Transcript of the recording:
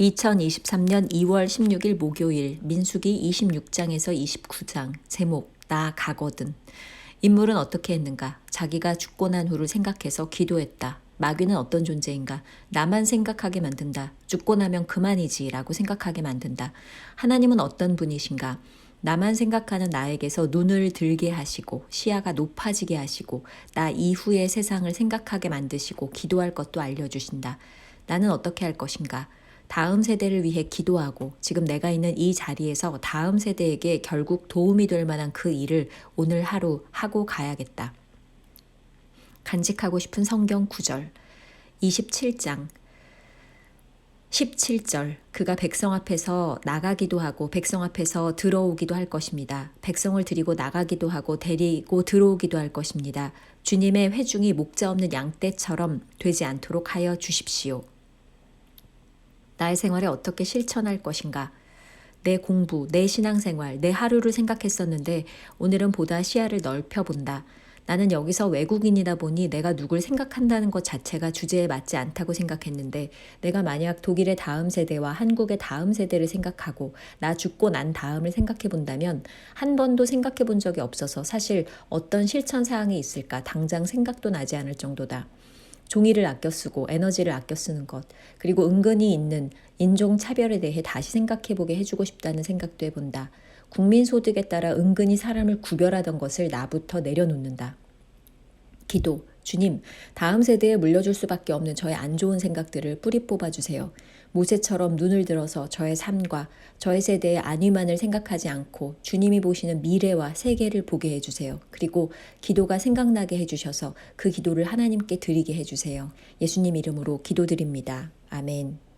2023년 2월 16일 목요일 민수기 26장에서 29장 제목 나 가거든 인물은 어떻게 했는가 자기가 죽고 난 후를 생각해서 기도했다. 마귀는 어떤 존재인가? 나만 생각하게 만든다. 죽고 나면 그만이지 라고 생각하게 만든다. 하나님은 어떤 분이신가? 나만 생각하는 나에게서 눈을 들게 하시고 시야가 높아지게 하시고 나 이후의 세상을 생각하게 만드시고 기도할 것도 알려주신다. 나는 어떻게 할 것인가? 다음 세대를 위해 기도하고 지금 내가 있는 이 자리에서 다음 세대에게 결국 도움이 될 만한 그 일을 오늘 하루 하고 가야겠다. 간직하고 싶은 성경 구절 27장 17절 그가 백성 앞에서 나가기도 하고 백성 앞에서 들어오기도 할 것입니다. 백성을 데리고 나가기도 하고 데리고 들어오기도 할 것입니다. 주님의 회중이 목자 없는 양떼처럼 되지 않도록 하여 주십시오. 나의 생활에 어떻게 실천할 것인가? 내 공부, 내 신앙생활, 내 하루를 생각했었는데 오늘은 보다 시야를 넓혀 본다. 나는 여기서 외국인이다 보니 내가 누굴 생각한다는 것 자체가 주제에 맞지 않다고 생각했는데 내가 만약 독일의 다음 세대와 한국의 다음 세대를 생각하고 나 죽고 난 다음을 생각해 본다면 한 번도 생각해 본 적이 없어서 사실 어떤 실천 사항이 있을까 당장 생각도 나지 않을 정도다. 종이를 아껴 쓰고 에너지를 아껴 쓰는 것, 그리고 은근히 있는 인종 차별에 대해 다시 생각해 보게 해주고 싶다는 생각도 해본다. 국민 소득에 따라 은근히 사람을 구별하던 것을 나부터 내려놓는다. 기도, 주님, 다음 세대에 물려줄 수밖에 없는 저의 안 좋은 생각들을 뿌리 뽑아주세요. 모세처럼 눈을 들어서 저의 삶과 저의 세대의 안위만을 생각하지 않고 주님이 보시는 미래와 세계를 보게 해주세요. 그리고 기도가 생각나게 해주셔서 그 기도를 하나님께 드리게 해주세요. 예수님 이름으로 기도드립니다. 아멘.